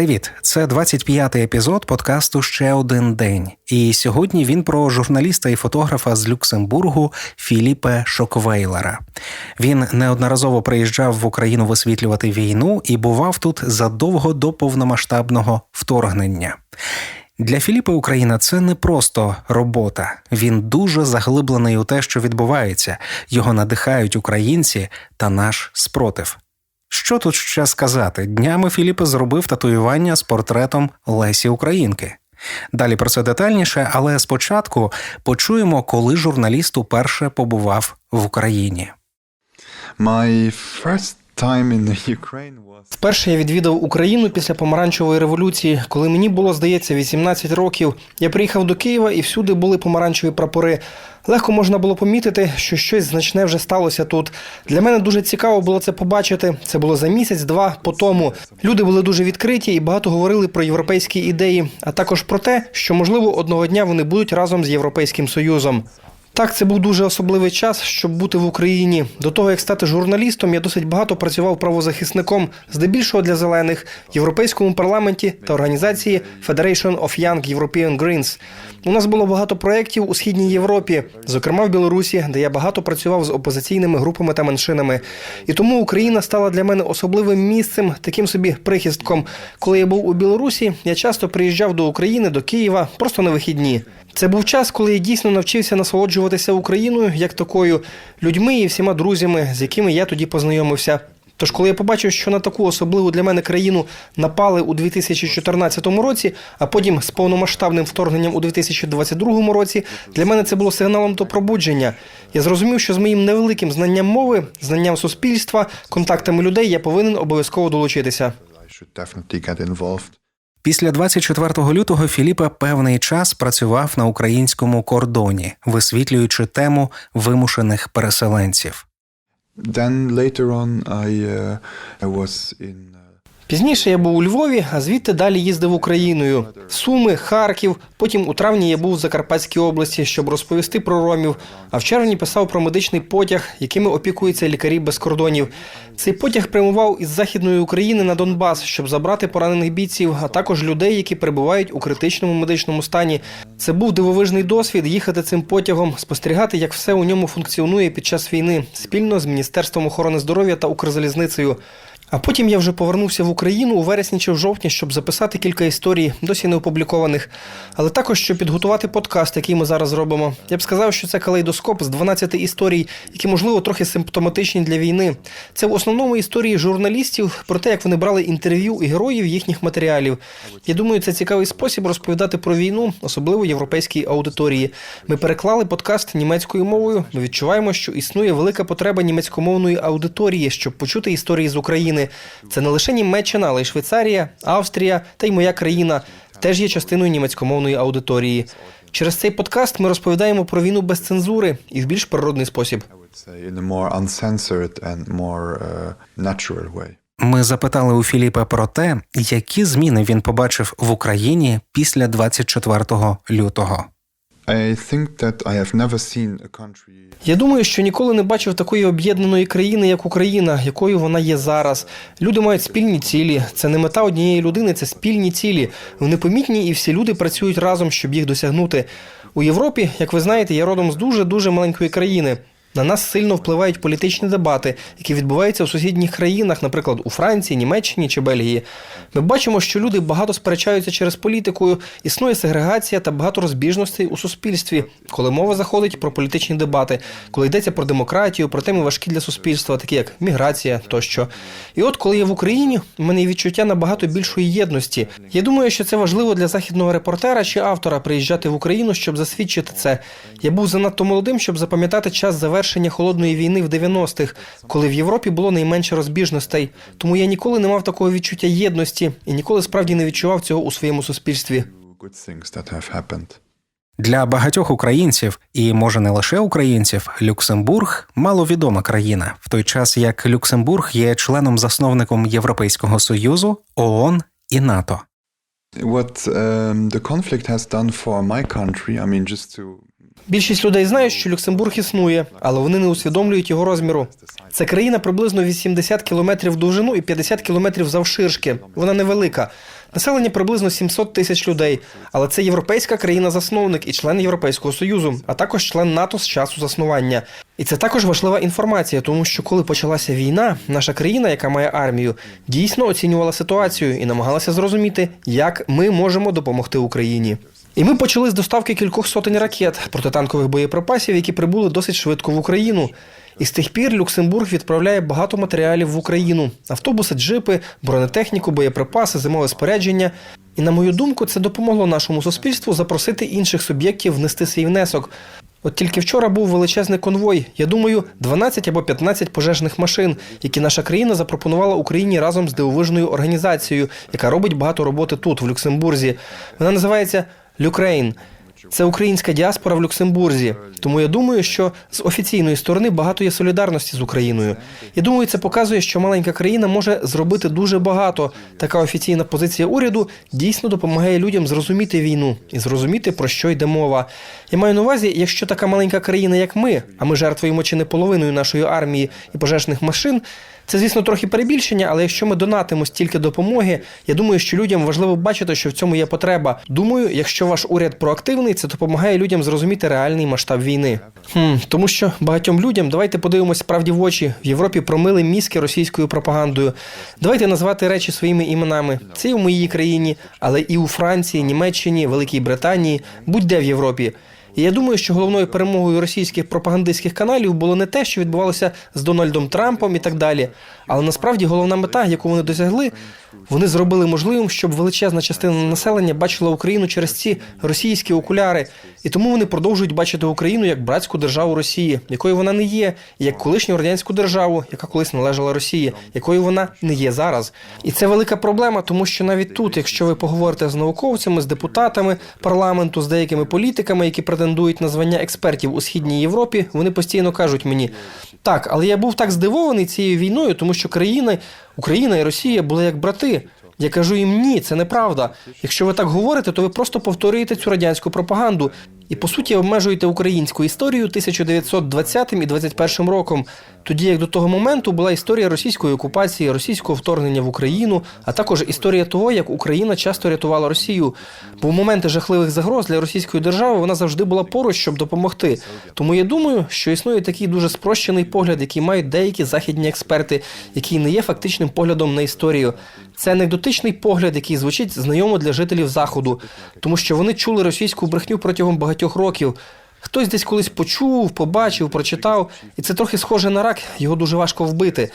Привіт, це 25-й епізод подкасту Ще один день. І сьогодні він про журналіста і фотографа з Люксембургу Філіпе Шоквейлера. Він неодноразово приїжджав в Україну висвітлювати війну і бував тут задовго до повномасштабного вторгнення. Для Філіпа Україна це не просто робота. Він дуже заглиблений у те, що відбувається. Його надихають українці та наш спротив. Що тут ще сказати? Днями Філіпе зробив татуювання з портретом Лесі Українки. Далі про це детальніше, але спочатку почуємо, коли журналіст уперше побував в Україні. My first Вперше я відвідав Україну після помаранчевої революції, коли мені було, здається, 18 років. Я приїхав до Києва і всюди були помаранчеві прапори. Легко можна було помітити, що щось значне вже сталося тут. Для мене дуже цікаво було це побачити. Це було за місяць-два по тому. Люди були дуже відкриті і багато говорили про європейські ідеї, а також про те, що можливо одного дня вони будуть разом з Європейським Союзом. Так, це був дуже особливий час, щоб бути в Україні. До того як стати журналістом, я досить багато працював правозахисником, здебільшого для зелених в європейському парламенті та організації Federation of Young European Greens. У нас було багато проєктів у східній Європі, зокрема в Білорусі, де я багато працював з опозиційними групами та меншинами. І тому Україна стала для мене особливим місцем, таким собі прихистком. Коли я був у Білорусі, я часто приїжджав до України, до Києва, просто на вихідні. Це був час, коли я дійсно навчився насолоджуватися Україною як такою людьми і всіма друзями, з якими я тоді познайомився. Тож, коли я побачив, що на таку особливу для мене країну напали у 2014 році, а потім з повномасштабним вторгненням у 2022 році, для мене це було сигналом до пробудження. Я зрозумів, що з моїм невеликим знанням мови, знанням суспільства, контактами людей я повинен обов'язково долучитися. Після 24 лютого Філіпе певний час працював на українському кордоні, висвітлюючи тему вимушених переселенців. Then later on, I uh, I was in. Пізніше я був у Львові, а звідти далі їздив Україною. Суми, Харків. Потім у травні я був в Закарпатській області, щоб розповісти про ромів. А в червні писав про медичний потяг, якими опікуються лікарі без кордонів. Цей потяг прямував із західної України на Донбас, щоб забрати поранених бійців, а також людей, які перебувають у критичному медичному стані. Це був дивовижний досвід їхати цим потягом, спостерігати, як все у ньому функціонує під час війни спільно з Міністерством охорони здоров'я та Укрзалізницею. А потім я вже повернувся в Україну у вересні чи в жовтні, щоб записати кілька історій, досі не опублікованих, але також щоб підготувати подкаст, який ми зараз робимо. Я б сказав, що це калейдоскоп з 12 історій, які, можливо, трохи симптоматичні для війни. Це в основному історії журналістів про те, як вони брали інтерв'ю і героїв їхніх матеріалів. Я думаю, це цікавий спосіб розповідати про війну, особливо європейській аудиторії. Ми переклали подкаст німецькою мовою. Ми відчуваємо, що існує велика потреба німецькомовної аудиторії, щоб почути історії з України. Це не лише Німеччина, але й Швейцарія, Австрія та й моя країна теж є частиною німецькомовної аудиторії. Через цей подкаст ми розповідаємо про війну без цензури і в більш природний спосіб. Uh. Ми запитали у Філіпа про те, які зміни він побачив в Україні після 24 лютого. Я думаю, що ніколи не бачив такої об'єднаної країни, як Україна, якою вона є зараз. Люди мають спільні цілі. Це не мета однієї людини, це спільні цілі. Вони помітні, і всі люди працюють разом, щоб їх досягнути. У Європі, як ви знаєте, я родом з дуже дуже маленької країни. На нас сильно впливають політичні дебати, які відбуваються у сусідніх країнах, наприклад, у Франції, Німеччині чи Бельгії. Ми бачимо, що люди багато сперечаються через політику, існує сегрегація та багато розбіжностей у суспільстві, коли мова заходить про політичні дебати, коли йдеться про демократію, про теми важкі для суспільства, такі як міграція тощо. І от коли я в Україні, у мене є відчуття набагато більшої єдності. Я думаю, що це важливо для західного репортера чи автора приїжджати в Україну, щоб засвідчити це. Я був занадто молодим, щоб запам'ятати час завершення холодної війни в 90-х, коли в Європі було найменше розбіжностей. Тому я ніколи не мав такого відчуття єдності і ніколи справді не відчував цього у своєму суспільстві. Для багатьох українців, і може не лише українців, Люксембург маловідома країна, в той час як Люксембург є членом-засновником Європейського союзу, ООН і НАТО. What um, the conflict has done for my country, I mean, just to Більшість людей знають, що Люксембург існує, але вони не усвідомлюють його розміру. Це країна приблизно 80 кілометрів довжину і 50 кілометрів завширшки. Вона невелика. Населення приблизно 700 тисяч людей. Але це європейська країна-засновник і член Європейського союзу, а також член НАТО з часу заснування. І це також важлива інформація, тому що коли почалася війна, наша країна, яка має армію, дійсно оцінювала ситуацію і намагалася зрозуміти, як ми можемо допомогти Україні. І ми почали з доставки кількох сотень ракет протитанкових боєприпасів, які прибули досить швидко в Україну. І з тих пір Люксембург відправляє багато матеріалів в Україну: автобуси, джипи, бронетехніку, боєприпаси, зимове спорядження. І на мою думку, це допомогло нашому суспільству запросити інших суб'єктів внести свій внесок. От тільки вчора був величезний конвой. Я думаю, 12 або 15 пожежних машин, які наша країна запропонувала Україні разом з дивовижною організацією, яка робить багато роботи тут, в Люксембурзі. Вона називається Люкрейн. Це українська діаспора в Люксембурзі. Тому я думаю, що з офіційної сторони багато є солідарності з Україною. Я думаю, це показує, що маленька країна може зробити дуже багато. Така офіційна позиція уряду дійсно допомагає людям зрозуміти війну і зрозуміти про що йде мова. Я маю на увазі, якщо така маленька країна, як ми, а ми жертвуємо чи не половиною нашої армії і пожежних машин. Це, звісно, трохи перебільшення, але якщо ми донатимо стільки допомоги, я думаю, що людям важливо бачити, що в цьому є потреба. Думаю, якщо ваш уряд проактивний, це допомагає людям зрозуміти реальний масштаб війни. Хм, тому що багатьом людям давайте подивимось справді в очі. В Європі промили мізки російською пропагандою. Давайте назвати речі своїми іменами. Це і в моїй країні, але і у Франції, Німеччині, Великій Британії, будь-де в Європі. Я думаю, що головною перемогою російських пропагандистських каналів було не те, що відбувалося з Дональдом Трампом і так далі. Але насправді головна мета, яку вони досягли, вони зробили можливим, щоб величезна частина населення бачила Україну через ці російські окуляри, і тому вони продовжують бачити Україну як братську державу Росії, якою вона не є, і як колишню радянську державу, яка колись належала Росії, якою вона не є зараз. І це велика проблема, тому що навіть тут, якщо ви поговорите з науковцями, з депутатами парламенту, з деякими політиками, які претендують на звання експертів у східній Європі, вони постійно кажуть мені. Так, але я був так здивований цією війною, тому що країни, Україна і Росія були як брати. Я кажу їм ні, це неправда. Якщо ви так говорите, то ви просто повторюєте цю радянську пропаганду і по суті обмежуєте українську історію 1920 і 21 роком. Тоді як до того моменту була історія російської окупації, російського вторгнення в Україну, а також історія того, як Україна часто рятувала Росію. Бо в моменти жахливих загроз для російської держави вона завжди була поруч, щоб допомогти. Тому я думаю, що існує такий дуже спрощений погляд, який мають деякі західні експерти, який не є фактичним поглядом на історію. Це анекдотичний погляд, який звучить знайомо для жителів заходу, тому що вони чули російську брехню протягом багатьох років. Хтось десь колись почув, побачив, прочитав, і це трохи схоже на рак, його дуже важко вбити.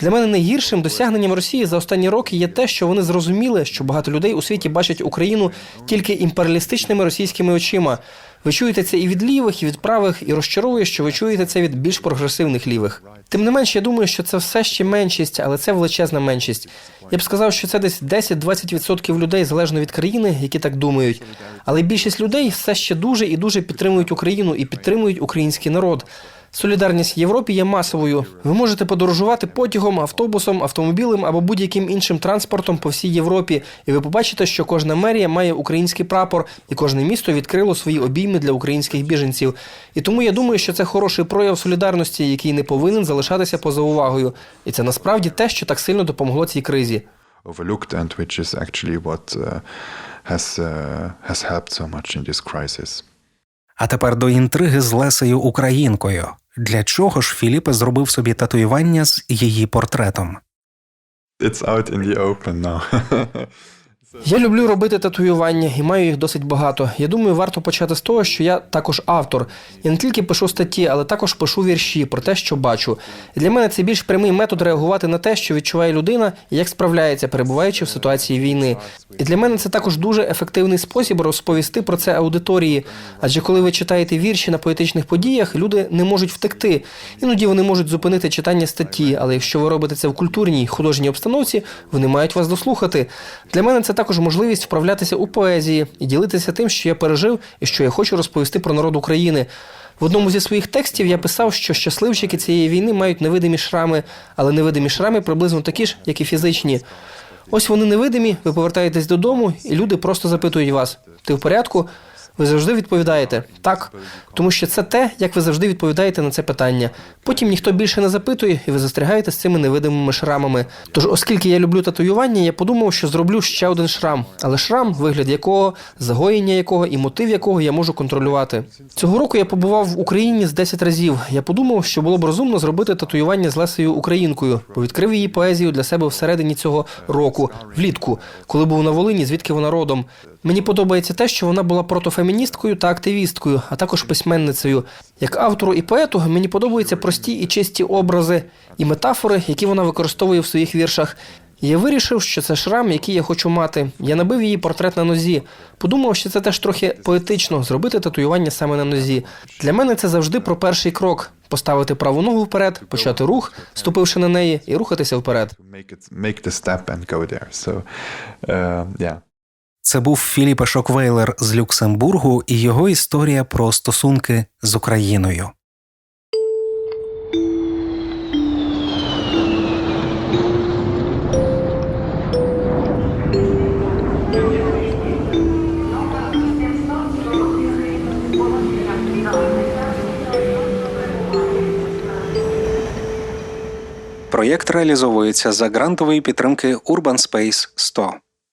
Для мене найгіршим досягненням Росії за останні роки є те, що вони зрозуміли, що багато людей у світі бачать Україну тільки імперіалістичними російськими очима. Ви чуєте це і від лівих, і від правих, і розчаровує, що ви чуєте це від більш прогресивних лівих. Тим не менш, я думаю, що це все ще меншість, але це величезна меншість. Я б сказав, що це десь 10-20% людей залежно від країни, які так думають. Але більшість людей все ще дуже і дуже підтримують Україну і підтримують український народ. Солідарність Європі є масовою. Ви можете подорожувати потягом, автобусом, автомобілем або будь-яким іншим транспортом по всій Європі, і ви побачите, що кожна мерія має український прапор, і кожне місто відкрило свої обійми для українських біженців. І тому я думаю, що це хороший прояв солідарності, який не повинен залишатися поза увагою. І це насправді те, що так сильно допомогло цій кризі. Overlooked, and which is actually what uh, has uh, has helped so much in this crisis. А тепер до інтриги з Лесею Українкою. Для чого ж Філіпе зробив собі татуювання з її портретом? It's out in the open now. Я люблю робити татуювання і маю їх досить багато. Я думаю, варто почати з того, що я також автор. Я не тільки пишу статті, але також пишу вірші про те, що бачу. І для мене це більш прямий метод реагувати на те, що відчуває людина і як справляється, перебуваючи в ситуації війни. І для мене це також дуже ефективний спосіб розповісти про це аудиторії. Адже коли ви читаєте вірші на поетичних подіях, люди не можуть втекти. Іноді вони можуть зупинити читання статті, але якщо ви робите це в культурній художній обстановці, вони мають вас дослухати. Для мене це також можливість вправлятися у поезії і ділитися тим, що я пережив і що я хочу розповісти про народ України. В одному зі своїх текстів я писав, що щасливчики цієї війни мають невидимі шрами, але невидимі шрами приблизно такі ж, як і фізичні. Ось вони невидимі, ви повертаєтесь додому, і люди просто запитують вас: ти в порядку? Ви завжди відповідаєте так, тому що це те, як ви завжди відповідаєте на це питання. Потім ніхто більше не запитує, і ви застрягаєте з цими невидимими шрамами. Тож, оскільки я люблю татуювання, я подумав, що зроблю ще один шрам, але шрам, вигляд якого, загоєння якого і мотив якого я можу контролювати. Цього року я побував в Україні з 10 разів. Я подумав, що було б розумно зробити татуювання з Лесею Українкою, бо відкрив її поезію для себе всередині цього року, влітку, коли був на Волині, звідки вона родом. Мені подобається те, що вона була протофеміністкою та активісткою, а також письменницею. Як автору і поету мені подобаються прості і чисті образи і метафори, які вона використовує в своїх віршах. Я вирішив, що це шрам, який я хочу мати. Я набив її портрет на нозі. Подумав, що це теж трохи поетично зробити татуювання саме на нозі. Для мене це завжди про перший крок: поставити праву ногу вперед, почати рух, ступивши на неї, і рухатися вперед. Це був Філіпе Шоквейлер з Люксембургу і його історія про стосунки з Україною. Проєкт реалізовується за грантової підтримки Urban Space 100.